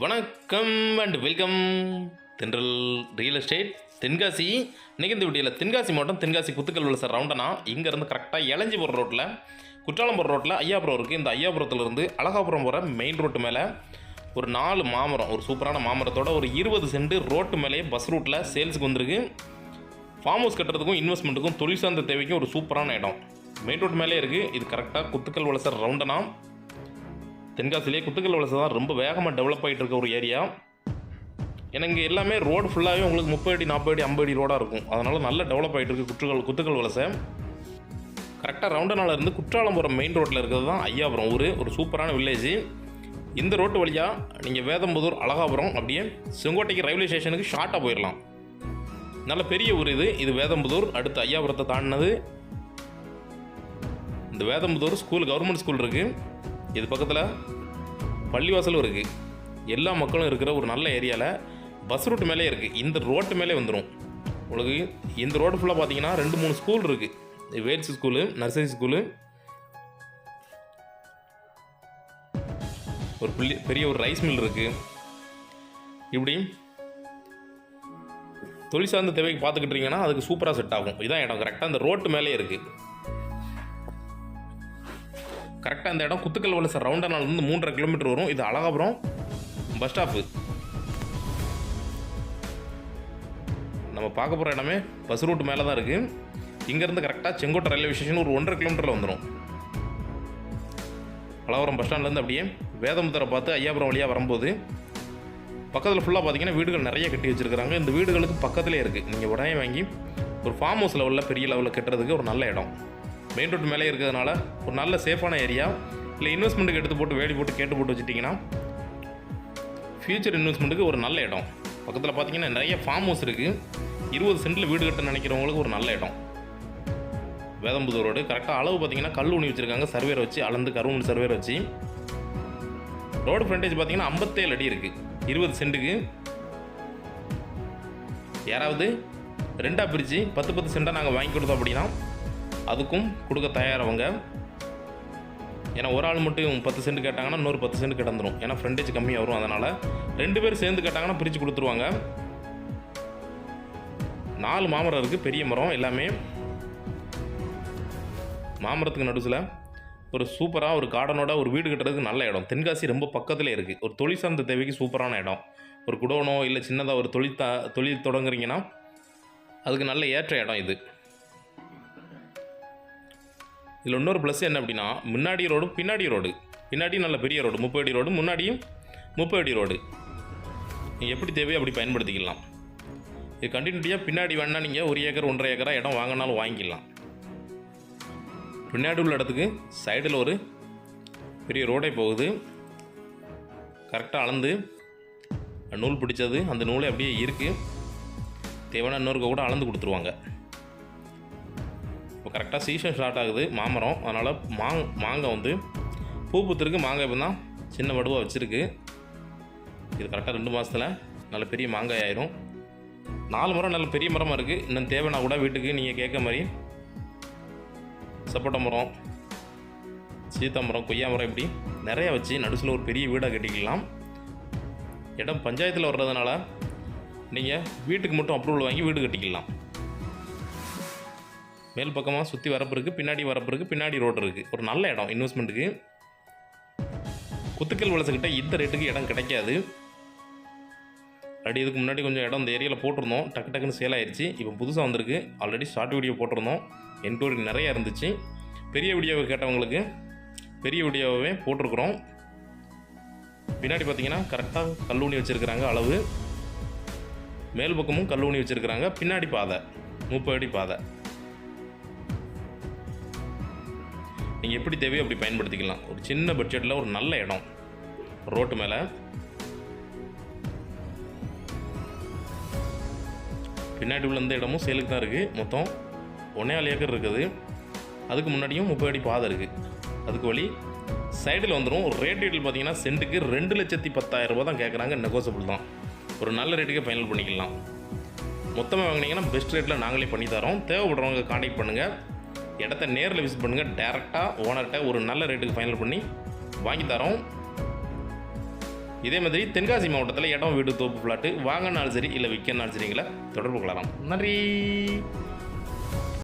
வணக்கம் and welcome Thendral real estate Tenkasi. இன்னைக்கு இந்த வீடியோவில் தென்காசி மாவட்டம் தென்காசி குத்துக்கல் விழுச ரவுண்டனா இங்கேருந்து கரெக்டாக இளஞ்சி போகிற ரோட்டில் குற்றாலம் போகிற ரோட்டில் ஐயாபுரம் இருக்குது இந்த ஐயாபுரத்துலேருந்து அழகாபுரம் போகிற மெயின் ரோட்டு மேலே ஒரு நாலு மாமரம் ஒரு சூப்பரான மாமரத்தோட ஒரு இருபது சென்ட் ரோட்டு மேலேயே பஸ் ரூட்டில் சேல்ஸுக்கு வந்திருக்கு. ஃபார்ம் ஹவுஸ் கட்டுறதுக்கும் இன்வெஸ்ட்மெண்ட்டுக்கும் தொழில் சார்ந்த தேவைக்கும் ஒரு சூப்பரான இடம். மெயின் ரோட் மேலே இருக்குது இது கரெக்டாக குத்துக்கல் வளசர் ரவுண்டனா தென்காசிலேயே குத்துக்கல் வளசை தான் ரொம்ப வேகமாக டெவலப் ஆகிட்டு இருக்க ஒரு ஏரியா ஏன்னா இங்கே எல்லாமே ரோடு ஃபுல்லாகவே உங்களுக்கு முப்பது அடி நாற்பது அடி ஐம்பது அடி ரோடாக இருக்கும். அதனால் நல்லா டெவலப் ஆகிட்டு இருக்கு குற்றுக்கல் குத்துக்கல் வலசை. கரெக்டாக ரவுண்டனால இருந்து குற்றாலம் போகிற மெயின் ரோட்டில் இருக்கிறது தான் ஐயாபுரம் ஊர். ஒரு சூப்பரான வில்லேஜ் இந்த ரோட்டு வழியாக நீங்கள் வேதம்புதூர் அழகாபுரம் அப்படியே செங்கோட்டைக்கு ரயில்வே ஸ்டேஷனுக்கு ஷார்ட்டாக போயிடலாம் நல்ல பெரிய ஊர் இது. இது வேதம்புதூர் அடுத்து ஐயாபுரத்தை தாண்டினது. இந்த வேதம்புதூர் ஸ்கூல் கவர்மெண்ட் ஸ்கூல் இருக்குது இது பக்கத்தில் பள்ளிவாசலும் இருக்குது எல்லா மக்களும் இருக்கிற ஒரு நல்ல ஏரியாவில் பஸ் ரூட் மேலே இருக்குது இந்த ரோட்டு மேலே வந்துடும் உங்களுக்கு இந்த ரோடு ஃபுல்லாக பார்த்தீங்கன்னா ரெண்டு மூணு ஸ்கூல் இருக்குது வேல்ஸ் ஸ்கூலு நர்சரி ஸ்கூலு ஒரு பிள்ளை பெரிய ஒரு ரைஸ் மில் இருக்குது இப்படி தொழில் சார்ந்த தேவைக்கு பார்த்துக்கிட்டிங்கன்னா அதுக்கு சூப்பராக செட் ஆகும். இதான் இடம். கரெக்டாக அந்த ரோட்டு மேலே இருக்குது கரெக்டாக அந்த இடம் குத்துக்கல் வலச ரவுண்டனாலேருந்து மூன்றரை கிலோமீட்டர் வரும். இது அழகாபுரம் பஸ் ஸ்டாப்பு நம்ம பார்க்க போகிற இடமே பஸ் ரூட் மேலே தான் இருக்குது இங்கேருந்து கரெக்டாக செங்கோட்டை ரயில்வே ஸ்டேஷன் ஒரு ஒன்றரை கிலோமீட்டரில் வந்துடும் அழகாபுரம் பஸ் ஸ்டாண்ட்லேருந்து அப்படியே வேதமுத்தரை பார்த்து ஐயாபுரம் வழியாக வரும்போது பக்கத்தில் ஃபுல்லாக பார்த்தீங்கன்னா வீடுகள் நிறைய கட்டி வச்சுருக்காங்க இந்த வீடுகளுக்கு பக்கத்துலேயே இருக்குது நீங்கள் உடனே வாங்கி ஒரு ஃபார்ம் ஹவுஸ் லெவலில் பெரிய லெவலில் கட்டுறதுக்கு ஒரு நல்ல இடம். மெயின் ரோட் மேலே இருக்கிறதுனால ஒரு நல்ல சேஃபான ஏரியா இல்லை இன்வெஸ்ட்மெண்ட்டுக்கு எடுத்து போட்டு வேலி போட்டு கேட்டு போட்டு வச்சுட்டிங்கன்னா ஃப்யூச்சர் இன்வெஸ்ட்மெண்ட்டுக்கு ஒரு நல்ல இடம். பக்கத்தில் பார்த்தீங்கன்னா நிறைய ஃபார்ம் ஹவுஸ் இருக்குது இருபது சென்ட்டில் வீடு கட்ட நினைக்கிறவங்களுக்கு ஒரு நல்ல இடம். வேதம்புதூர் ரோடு. கரெக்டாக அளவு பார்த்தீங்கன்னா கல் ஊனி வச்சுருக்காங்க. சர்வேர் வச்சு அளந்து கருவூன் சர்வேர் வச்சு. ரோடு ஃப்ரண்டேஜ் பார்த்தீங்கன்னா ஐம்பத்தேழு அடி இருக்குது இருபது சென்ட்டுக்கு யாராவது ரெண்டாக பிரித்து பத்து பத்து சென்ட்டாக நாங்கள் வாங்கி கொடுத்தோம் அப்படின்னா அதுக்கும் கொடுக்க தயாரவங்க. ஏன்னா ஒரு ஆள் மட்டும் பத்து சென்ட் கேட்டாங்கன்னா இன்னொரு பத்து சென்ட் கிடந்துடும் ஏன்னா ஃப்ரெண்டேஜ் கம்மியாக வரும் அதனால். ரெண்டு பேர் சேர்ந்து கேட்டாங்கன்னா பிரித்து கொடுத்துருவாங்க. நாலு மாமரம் இருக்குது பெரிய மரம் எல்லாமே. மாமரத்துக்கு நடுவில் ஒரு சூப்பராக ஒரு கார்டனோட ஒரு வீடு கட்டுறதுக்கு நல்ல இடம். தென்காசி ரொம்ப பக்கத்தில் இருக்குது ஒரு தொழில் சார்ந்த தேவைக்கு சூப்பரான இடம். ஒரு குடோனோ இல்லை சின்னதாக ஒரு தொழில் த தொழில் தொடங்குறீங்கன்னா அதுக்கு நல்ல ஏற்ற இடம் இது. இதில் இன்னொரு ப்ளஸ் என்ன அப்படின்னா முன்னாடி ரோடு பின்னாடி ரோடு பின்னாடியும் நல்ல பெரிய ரோடு முப்பது அடி ரோடு முன்னாடியும் முப்பது அடி ரோடு நீங்கள் எப்படி தேவையோ அப்படி பயன்படுத்திக்கலாம். இது கண்டினியூட்டியாக பின்னாடி வேணால் நீங்கள் ஒரு ஏக்கர் ஒன்றரை ஏக்கரா இடம் வாங்கினாலும் வாங்கிக்கலாம். பின்னாடி உள்ள இடத்துக்கு சைடில் ஒரு பெரிய ரோடே போகுது. கரெக்டாக அளந்து நூல் பிடிச்சது அந்த நூலே அப்படியே இருக்குது தேவையான இன்னொருக்க கூட அளந்து கொடுத்துருவாங்க. கரெக்டாக சீசன் ஸ்டார்ட் ஆகுது மாமரம். அதனால் மாங் மாங்காய் வந்து பூ பூத்திருக்கு மாங்காய் இப்போ தான் சின்ன வடுவாக வச்சுருக்கு. இது கரெக்டாக ரெண்டு மாதத்தில் நல்ல பெரிய மாங்காய் ஆயிரும். நாலு மரம் நல்ல பெரிய மரமாக இருக்குது இன்னும் தேவைன்னா கூட வீட்டுக்கு நீங்கள் கேட்க மாதிரி சப்போட்டா மரம் சீத்தா மரம் கொய்யா மரம் இப்படி நிறைய வச்சு நடுசில் ஒரு பெரிய வீடாக கட்டிக்கலாம். இடம் பஞ்சாயத்தில் வர்றதுனால நீங்கள் வீட்டுக்கு மட்டும் அப்ரூவல் வாங்கி வீடு கட்டிக்கலாம். மேல் பக்கமாக சுற்றி வரப்பு இருக்குது பின்னாடி வரப்பு இருக்குது பின்னாடி ரோடு இருக்குது ஒரு நல்ல இடம் இன்வெஸ்ட்மெண்ட்டுக்கு குத்துக்கல் வளசக்கிட்ட இந்த ரேட்டுக்கு இடம் கிடைக்காது. ஆல்ரெடி இதுக்கு முன்னாடி கொஞ்சம் இடம் இந்த ஏரியாவில் போட்டிருந்தோம். டக்கு டக்குன்னு சேல் ஆயிடுச்சு இப்போ புதுசாக வந்திருக்கு. ஆல்ரெடி ஷார்ட் வீடியோ போட்டிருந்தோம். என்கொயரி நிறையா இருந்துச்சு. பெரிய வீடியோவை கேட்டவங்களுக்கு பெரிய வீடியோவே போட்டிருக்கிறோம். பின்னாடி பார்த்தீங்கன்னா கரெக்டாக கல்லூனி வச்சுருக்கிறாங்க அளவு. மேல் பக்கமும் கல்லூனி வச்சுருக்கிறாங்க. பின்னாடி பாதை. முப்பது அடி பாதை. நீங்கள் எப்படி தேவையோ அப்படி பயன்படுத்திக்கலாம். ஒரு சின்ன பட்ஜெட்டில் ஒரு நல்ல இடம். ரோட்டு மேலே. பின்னாடி உள்ள இந்த இடமும் சேலுக்கு தான் இருக்குது மொத்தம் ஒன்றே ஆள் ஏக்கர் இருக்குது. அதுக்கு முன்னாடியும் முப்பது அடி பாதை இருக்குது அதுக்கு வழி சைடில் வந்துடும் ஒரு ரேட் டீட்டில் பார்த்தீங்கன்னா சென்ட்டுக்கு ரெண்டு லட்சத்தி பத்தாயிரம் தான் கேட்குறாங்க நெகோசபிள் தான். ஒரு நல்ல ரேட்டுக்கே ஃபைனல் பண்ணிக்கலாம். மொத்தமாக வாங்கினீங்கன்னா பெஸ்ட் ரேட்டில் நாங்களே பண்ணித்தரோம். தேவைப்படுறவங்க காண்டாக்ட் பண்ணுங்கள் இடத்த நேரில் விசிட் பண்ணுங்கள் டேரெக்டாக ஓனர்கிட்ட ஒரு நல்ல ரேட்டுக்கு ஃபைனல் பண்ணி வாங்கி தரோம். இதே மாதிரி தென்காசி மாவட்டத்தில் இடம் வீடு தோப்பு பிளாட்டு வாங்கினாலும் சரி இல்லை விற்கனாலும் சரிங்களா தொடர்பு கொள்ளலாம். நன்றி.